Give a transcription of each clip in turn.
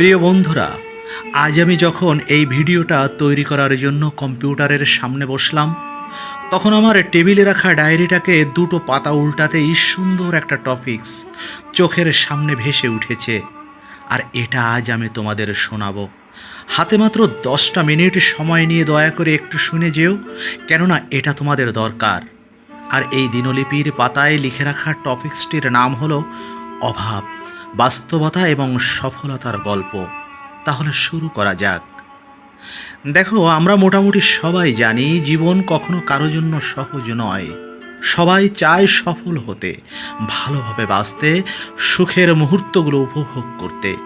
প্রিয় বন্ধুরা, আজ আমি যখন এই ভিডিওটা তৈরি করার জন্য কম্পিউটারের সামনে বসলাম, তখন আমার টেবিলে রাখা ডায়েরিটাকে দুটো পাতা উল্টাতেই সুন্দর একটা টপিকস চোখের সামনে ভেসে উঠেছে। আর এটা আজ আমি তোমাদের শোনাবো। হাতে মাত্র দশটা মিনিট সময় নিয়ে দয়া করে একটু শুনে যেও, কেননা এটা তোমাদের দরকার। আর এই দিনলিপির পাতায় লিখে রাখা টপিক্সটির নাম হলো অভাব। বাস্তবতা এবং সফলতার গল্প। তাহলে শুরু করা যাক। দেখো, আমরা মোটামুটি সবাই জানি জীবন কখনো কারও জন্য সহজ নয়। সবাই চায় সফল হতে, ভালোভাবে বাঁচতে, সুখের মুহূর্তগুলো উপভোগ করতে।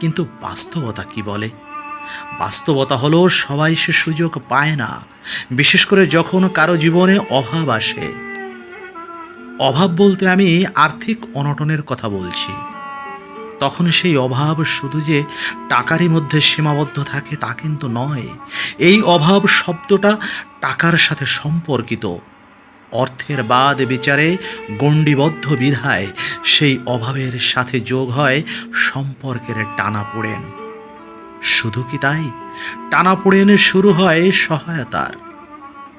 কিন্তু বাস্তবতা কি বলে? বাস্তবতা হলো সবাই সে সুযোগ পায় না, বিশেষ করে যখন কারও জীবনে অভাব আসে। অভাব বলতে আমি আর্থিক অনটনের কথা বলছি। তখন সেই অভাব শুধু যে টাকারই মধ্যে সীমাবদ্ধ থাকে তা কিন্তু নয়। এই অভাব শব্দটা টাকার সাথে সম্পর্কিত। অর্থের বাদ বিচারে গণ্ডিবদ্ধ বিধায় সেই অভাবের সাথে যোগ হয় সম্পর্কের টানাপোড়েন শুধু কি তাই? টানাপোড়েন শুরু হয় সহায়তার।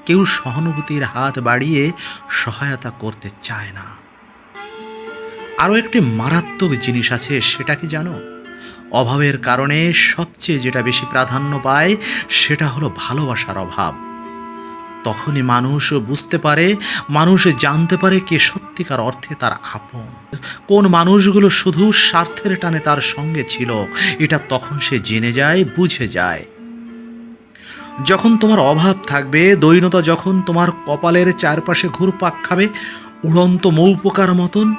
কেউ সহানুভূতির হাত বাড়িয়ে সহায়তা করতে চায় না। আরও একটি মারাত্মক জিনিস আছে, সেটা কি জানো? অভাবের কারণে সবচেয়ে যেটা বেশি প্রাধান্য পায়, সেটা হলো ভালোবাসার অভাব। তখনই মানুষ বুঝতে পারে, মানুষ জানতে পারে কে সত্যিকার অর্থে তার আপন। কোন মানুষগুলো শুধু স্বার্থের টানে তার সঙ্গে ছিল, এটা তখন সে জেনে যায়, বুঝে যায়। যখন তোমার অভাব থাকবে, দৈনতা যখন তোমার কপালের চারপাশে ঘুরপাক খাবে, উড়ন্ত মৌপোকার মতন,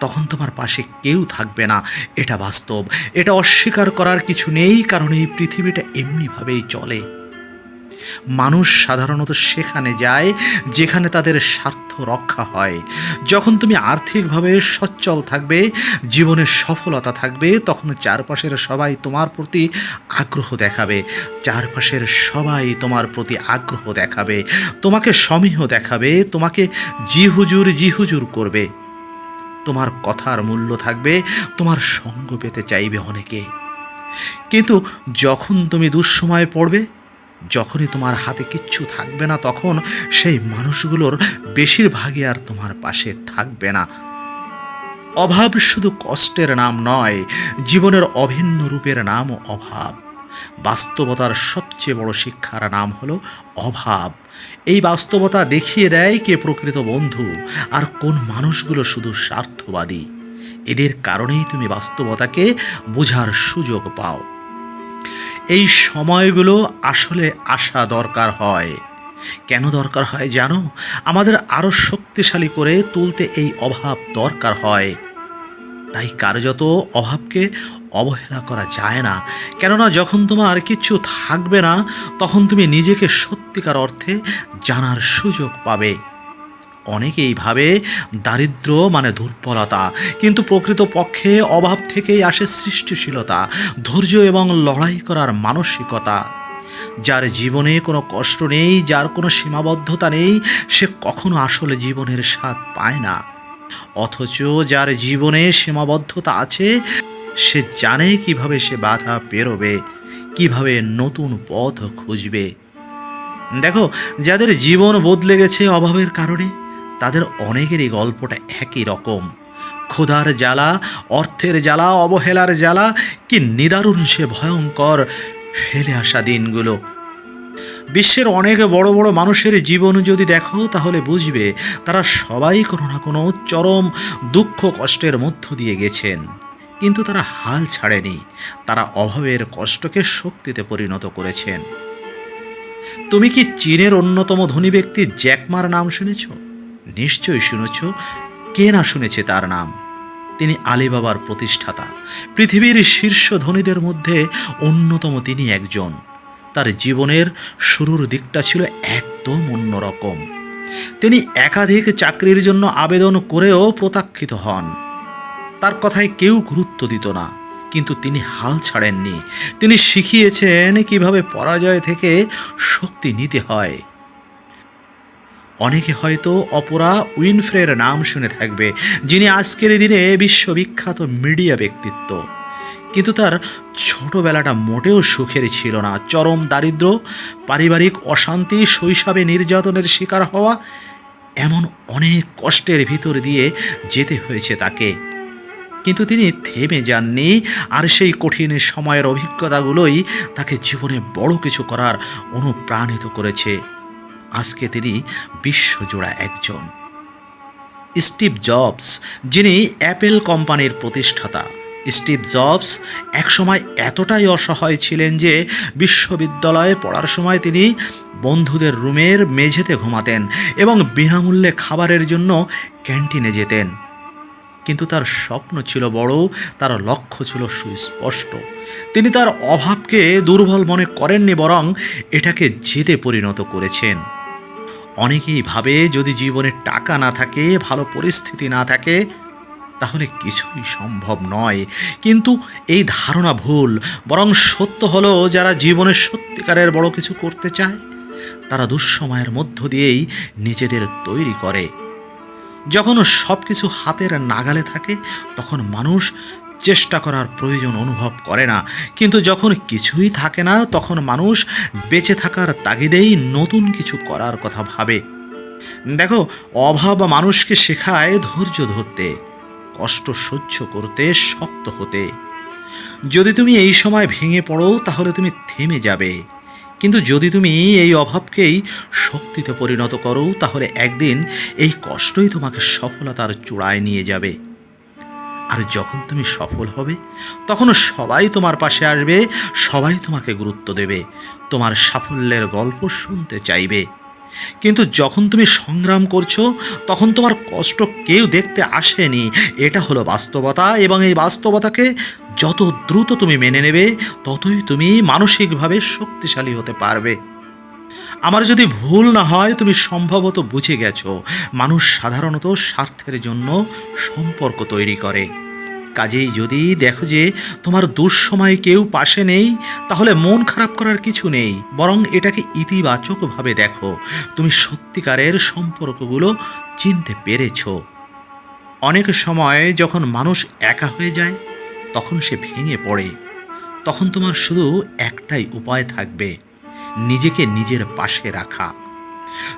তখন তোমার পাশে কেউ থাকবে না। এটা বাস্তব। এটা অস্বীকার করার কিছু নেই, কারণ এই পৃথিবীটা এমনিভাবেই চলে। মানুষ সাধারণত সেখানে যায় যেখানে তাদের স্বার্থ রক্ষা হয়। যখন তুমি আর্থিকভাবে সচ্ছল থাকবে, জীবনে সফলতা থাকবে, তখন চারপাশের সবাই তোমার প্রতি আগ্রহ দেখাবে। চারপাশের সবাই তোমার প্রতি আগ্রহ দেখাবে। তোমাকে সমীহ দেখাবে, তোমাকে জি হুজুর জি হুজুর করবে। তোমার কথার মূল্য থাকবে, তোমার সঙ্গ পেতে চাইবে অনেকে। কিন্তু যখন তুমি দুঃসময়ে পড়বে যখনই তোমার হাতে কিচ্ছু থাকবে না, তখন সেই মানুষগুলোর বেশিরভাগই আর তোমার পাশে থাকবে না। অভাব শুধু কষ্টের নাম নয়, জীবনের অভিন্ন রূপের নামও অভাব। বাস্তবতার সবচেয়ে বড় শিক্ষার নাম হলো অভাব। এই বাস্তবতা দেখিয়ে দেয় কে প্রকৃত বন্ধু আর কোন মানুষগুলো শুধু স্বার্থবাদী। এদের কারণেই তুমি বাস্তবতাকে বোঝার সুযোগ পাও। এই সময়গুলো আসলে আসা দরকার হয়। কেন দরকার হয় জানো? আমাদের আরও শক্তিশালী করে তুলতে এই অভাব দরকার হয়। তাই কার্যত অভাবকে অবহেলা করা যায় না, কেননা যখন তোমার কিচ্ছু থাকবে না, তখন তুমি নিজেকে সত্যিকার অর্থে জানার সুযোগ পাবে। অনেকেই ভাবে দারিদ্র মানে দুর্বলতা। কিন্তু প্রকৃত পক্ষে অভাব থেকেই আসে সৃষ্টিশীলতা, ধৈর্য এবং লড়াই করার মানসিকতা। যার জীবনে কোনো কষ্ট নেই, যার কোনো সীমাবদ্ধতা নেই, সে কখনো আসলে জীবনের স্বাদ পায় না। অথচ যার জীবনে সীমাবদ্ধতা আছে, সে জানে কীভাবে সে বাধা পেরোবে, কীভাবে নতুন পথ খুঁজবে। দেখো, যাদের জীবন বদলে গেছে অভাবের কারণে তাদের অনেকেরই গল্পটা একই রকম। ক্ষুধার জ্বালা, অর্থের জ্বালা, অবহেলার জ্বালা, কি নিদারুণ সে ভয়ঙ্কর ফেলে আসা দিনগুলো। বিশ্বের অনেক বড় বড় মানুষের জীবন যদি দেখো, তাহলে বুঝবে তারা সবাই কোনো না কোনো চরম দুঃখ কষ্টের মধ্য দিয়ে গেছেন। কিন্তু তারা হাল ছাড়েনি। তারা অভাবের কষ্টকে শক্তিতে পরিণত করেছেন। তুমি কি চীনের অন্যতম ধনী ব্যক্তি জ্যাকমার নাম শুনেছ? নিশ্চয়ই শুনেছ? কে না শুনেছে তার নাম? তিনি আলিবাবার প্রতিষ্ঠাতা। পৃথিবীর শীর্ষ ধনীদের মধ্যে অন্যতম তিনি একজন। তার জীবনের শুরুর দিকটা ছিল একদম অন্যরকম তিনি একাধিক চাকরির জন্য আবেদন করেও প্রত্যাখ্যিত হন। তার কথায় কেউ গুরুত্ব দিত না, কিন্তু তিনি হাল ছাড়েননি। তিনি শিখিয়েছেন কীভাবে পরাজয় থেকে শক্তি নিতে হয়। অনেকে হয়তো অপরা উইনফ্রের নাম শুনে থাকবে, যিনি আজকের দিনে বিশ্ববিখ্যাত মিডিয়া ব্যক্তিত্ব। কিন্তু তার ছোটবেলাটা মোটেও সুখের ছিল না। চরম দারিদ্র, পারিবারিক অশান্তি, শৈশবে নির্যাতনের শিকার হওয়া, এমন অনেক কষ্টের ভিতর দিয়ে যেতে হয়েছে তাকে। কিন্তু তিনি থেমে যাননি, আর সেই কঠিন সময়ের অভিজ্ঞতাগুলোই তাকে জীবনে বড় কিছু করার অনুপ্রাণিত করেছে। আজকে তিনি বিশ্বজোড়া একজন। স্টিভ জবস, যিনি অ্যাপেল কোম্পানির প্রতিষ্ঠাতা। স্টিভ জবস একসময় এতটাই অসহায় ছিলেন যে বিশ্ববিদ্যালয়ে পড়ার সময় তিনি বন্ধুদের রুমের মেঝেতে ঘুমাতেন এবং বিনামূল্যে খাবারের জন্য ক্যান্টিনে যেতেন। কিন্তু তার স্বপ্ন ছিল বড়, তার লক্ষ্য ছিল সুস্পষ্ট। তিনি তার অভাবকে দুর্বল মনে করেননি, বরং এটাকে জেদে পরিণত করেছেন। অনেকেই ভাবে যদি জীবনে টাকা না থাকে, ভালো পরিস্থিতি না থাকে, তাহলে কিছুই সম্ভব নয়। কিন্তু এই ধারণা ভুল, বরং সত্য হলো যারা জীবনে সত্যিকারের বড় কিছু করতে চায়, তারা দুঃসময়ের মধ্য দিয়েই নিজেদের তৈরি করে। যখন সব কিছু হাতের নাগালে থাকে, তখন মানুষ চেষ্টা করার প্রয়োজন অনুভব করে না। কিন্তু যখন কিছুই থাকে না, তখন মানুষ বেঁচে থাকার তাগিদেই নতুন কিছু করার কথা ভাবে। দেখো, অভাব মানুষকে শেখায় ধৈর্য ধরতে, কষ্ট সহ্য করতে শক্ত হতে। যদি তুমি এই সময় ভেঙে পড়ো, তাহলে তুমি থেমে যাবে। কিন্তু যদি তুমি এই অভাবকেই শক্তিতে পরিণত করো, তাহলে একদিন এই কষ্টই তোমাকে সফলতার চূড়ায় নিয়ে যাবে। আর যখন তুমি সফল হবে তখন সবাই তোমার পাশে আসবে, সবাই তোমাকে গুরুত্ব দেবে, তোমার সাফল্যের গল্প শুনতে চাইবে। কিন্তু যখন তুমি সংগ্রাম করছ, তখন তোমার কষ্ট কেউ দেখতে আসেনি। এটা হলো বাস্তবতা এবং এই বাস্তবতাকে যত দ্রুত তুমি মেনে নেবে, ততই তুমি মানসিকভাবে শক্তিশালী হতে পারবে। আমার যদি ভুল না হয়, তুমি সম্ভবত বুঝে গেছো, মানুষ সাধারণত স্বার্থের জন্য সম্পর্ক তৈরি করে। কাজেই যদি দেখো যে তোমার দুঃসময়ে কেউ পাশে নেই, তাহলে মন খারাপ করার কিছু নেই, বরং এটাকে ইতিবাচকভাবে দেখো। তুমি সত্যিকারের সম্পর্কগুলো চিনতে পেরেছ। অনেক সময় যখন মানুষ একা হয়ে যায়, তখন সে ভেঙে পড়ে। তখন তোমার শুধু একটাই উপায় থাকবে নিজেকে নিজের পাশে রাখা।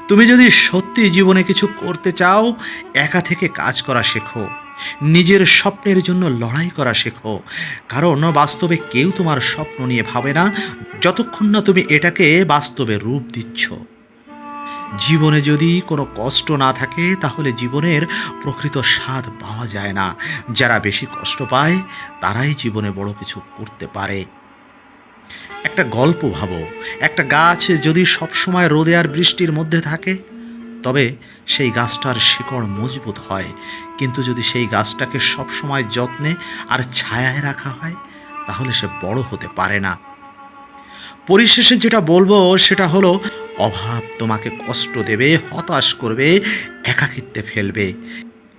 তুমি যদি সত্যি জীবনে কিছু করতে চাও, একা থেকে কাজ করা শেখো। নিজের স্বপ্নের জন্য লড়াই করা শেখো। কারণ বাস্তবে কেউ তোমার স্বপ্ন নিয়ে ভাবে না, যতক্ষণ না তুমি এটাকে বাস্তবে রূপ দিচ্ছ। জীবনে যদি কোনো কষ্ট না থাকে, তাহলে জীবনের প্রকৃত স্বাদ পাওয়া যায় না। যারা বেশি কষ্ট পায়, তারাই জীবনে বড় কিছু করতে পারে। একটা গল্প ভাবো। একটা গাছ যদি সবসময় রোদে আর বৃষ্টির মধ্যে থাকে, তবে সেই গাছটার শিকড় মজবুত হয়। কিন্তু যদি সেই গাছটাকে সবসময় যত্নে আর ছায়ায় রাখা হয়, তাহলে সে বড় হতে পারে না। পরিশেষে যেটা বলব, সেটা হলো, অভাব তোমাকে কষ্ট দেবে, হতাশ করবে, একাকিত্বে ফেলবে।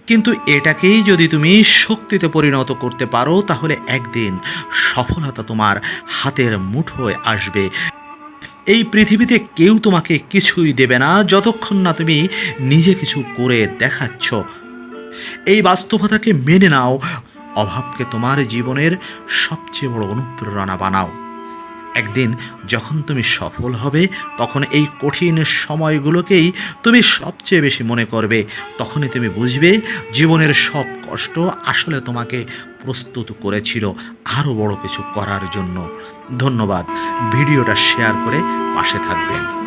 কিন্তু এটাকেই যদি তুমি শক্তিতে পরিণত করতে পারো, তাহলে একদিন সফলতা তোমার হাতের মুঠোয় আসবে। এই পৃথিবীতে কেউ তোমাকে কিছুই দেবে না, যতক্ষণ না তুমি নিজে কিছু করে দেখাচ্ছ। এই বাস্তবতাকে মেনে নাও। অভাবকে তোমার জীবনের সবচেয়ে বড় অনুপ্রেরণা বানাও। একদিন যখন তুমি সফল হবে, তখন এই কঠিন সময়গুলোকেই তুমি সবচেয়ে বেশি মনে করবে। তখনই তুমি বুঝবে জীবনের সব কষ্ট আসলে তোমাকে প্রস্তুত করেছিল আরও বড় কিছু করার জন্য। ধন্যবাদ। ভিডিওটা শেয়ার করে পাশে থাকবেন।